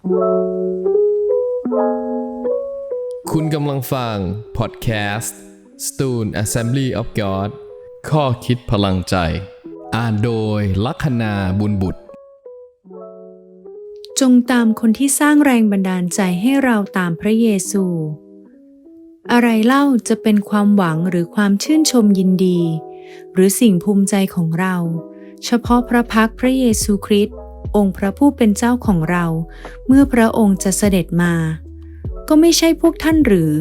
คุณกำลังฟังพอดแคสต์ Stone Assembly of God ข้อคิดพลังใจ อ่านโดยลัคนาบุญบุตร จงตามคนที่สร้างแรงบันดาลใจให้เราตามพระเยซู อะไรเล่าจะเป็นความหวังหรือความชื่นชมยินดี หรือสิ่งภูมิใจของเรา เฉพาะพระพักพระเยซูคริสต์ องค์พระผู้เป็นเจ้าของเรา เมื่อพระองค์จะเสด็จมา ก็ไม่ใช่พวกท่านหรือ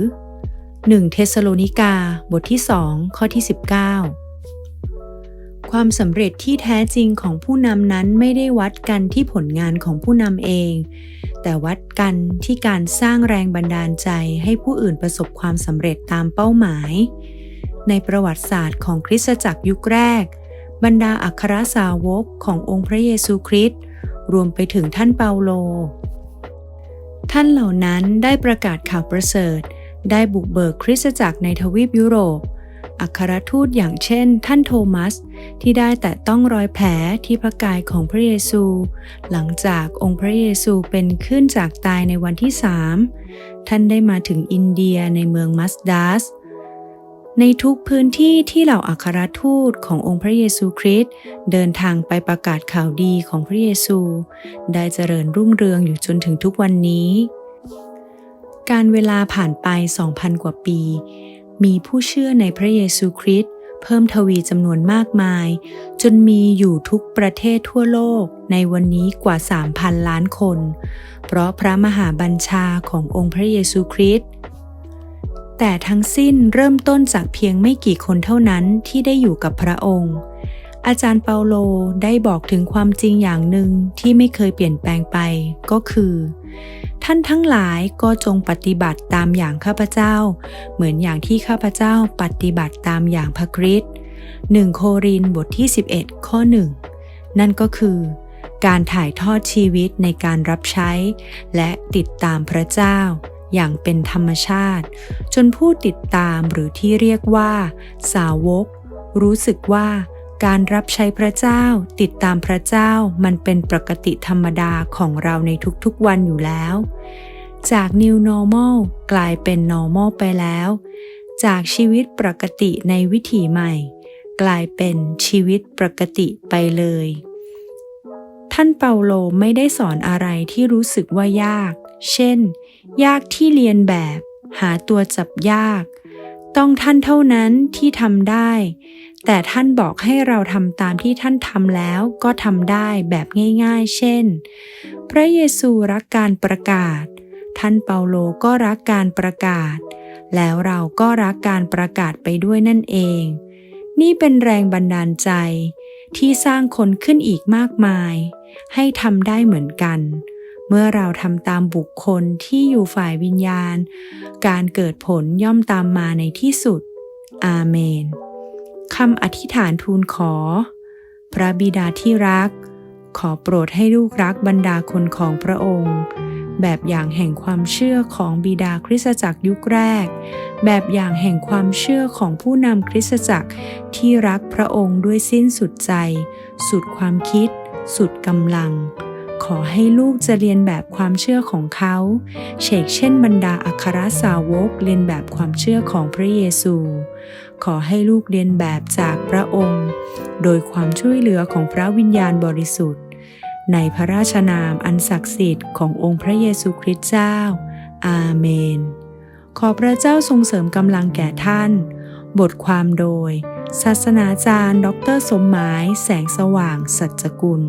1เทสโลนิกาบทที่2ข้อที่ 19 ความสำเร็จที่แท้จริงของผู้นำนั้นไม่ได้วัดกันที่ผลงานของผู้นำเอง แต่วัดกันที่การสร้างแรงบันดาลใจให้ผู้อื่นประสบความสำเร็จตามเป้าหมาย ในประวัติศาสตร์ของคริสตจักรยุคแรก บรรดาอัครสาวกขององค์พระเยซูคริสต์ รวมไปถึงท่านเปาโล ท่านเหล่านั้นได้ประกาศข่าวประเสริฐ ได้บุกเบิกคริสตจักรในทวีปยุโรป อัครทูตอย่างเช่น ท่านโทมัส ที่ได้แต่ต้องรอยแผลที่พระกายของพระเยซู หลังจากองค์พระเยซูเป็นขึ้นจากตายในวันที่สามท่านได้มาถึงอินเดียในเมืองมัสดัส ในทุกพื้นที่ที่เหล่าอัครทูตขององค์พระเยซูคริสต์เดินทางไปประกาศข่าวดีของพระเยซู ได้เจริญรุ่งเรืองอยู่จนถึงทุกวันนี้ การเวลาผ่านไป 2,000 กว่าปี มีผู้เชื่อในพระเยซูคริสต์เพิ่มทวีจำนวนมากมาย จนมีอยู่ทุกประเทศทั่วโลกในวันนี้กว่า 3,000 ล้านคน เพราะพระมหาบัญชาขององค์พระเยซูคริสต์ แต่ทั้งสิ้นเริ่มต้นจากเพียงไม่กี่คนเท่านั้นที่ได้อยู่กับพระองค์ อาจารย์เปาโลได้บอกถึงความจริงอย่างหนึ่งที่ไม่เคยเปลี่ยนแปลงไปก็คือ ท่านทั้งหลายก็จงปฏิบัติตามอย่างข้าพเจ้า เหมือนอย่างที่ข้าพเจ้าปฏิบัติตามอย่างพระคริสต์1โครินบทที่ 11 ข้อ1นั่นก็คือการถ่ายทอดชีวิตในการรับใช้ และติดตามพระเจ้า อย่างเป็นธรรมชาติ จนผู้ติดตามหรือที่เรียกว่า สาวก รู้สึกว่าการรับใช้พระเจ้า ติดตามพระเจ้ามันเป็นปกติธรรมดาของเราในทุกๆวันอยู่แล้ว จาก New Normal กลายเป็น Normal ไปแล้ว จากชีวิตปกติในวิถีใหม่ กลายเป็นชีวิตปกติไปเลย ท่านเปาโลไม่ได้สอนอะไรที่รู้สึกว่ายาก เช่น ยากที่เรียนแบบ หาตัวจับยาก ต้องท่านเท่านั้นที่ทำได้ แต่ท่านบอกให้เราทำตามที่ท่านทำแล้วก็ทำได้แบบง่ายๆ เช่น พระเยซูรักการประกาศ ท่านเปาโลก็รักการประกาศ แล้วเราก็รักการประกาศไปด้วยนั่นเอง นี่เป็นแรงบันดาลใจที่สร้างคนขึ้นอีกมากมาย ให้ทำได้เหมือนกัน เมื่อเราทำตามบุคคลที่อยู่ฝ่ายวิญญาณ การเกิดผลย่อมตามมาในที่สุด อาเมนคำอธิษฐานทูลขอ พระบิดาที่รัก ขอโปรดให้ลูกรักบรรดาคนของพระองค์ แบบอย่างแห่งความเชื่อของบิดาคริสตจักรยุคแรก แบบอย่างแห่งความเชื่อของผู้นำคริสตจักรที่รักพระองค์ด้วยสิ้นสุดใจ สุดความคิด สุดกำลัง ขอให้ลูกจะเรียนแบบความเชื่อของเขา เชกเช่นบรรดาอัครสาวกเรียนแบบความเชื่อของพระเยซู ขอให้ลูกเรียนแบบจากพระองค์ โดยความช่วยเหลือของพระวิญญาณบริสุทธิ์ ในพระราชนามอันศักดิ์สิทธิ์ขององค์พระเยซูคริสต์เจ้า อาเมน ขอพระเจ้าทรงเสริมกำลังแก่ท่าน บทความโดย ศาสนาจารย์ ดร สมหมาย แสงสว่าง สัจกุล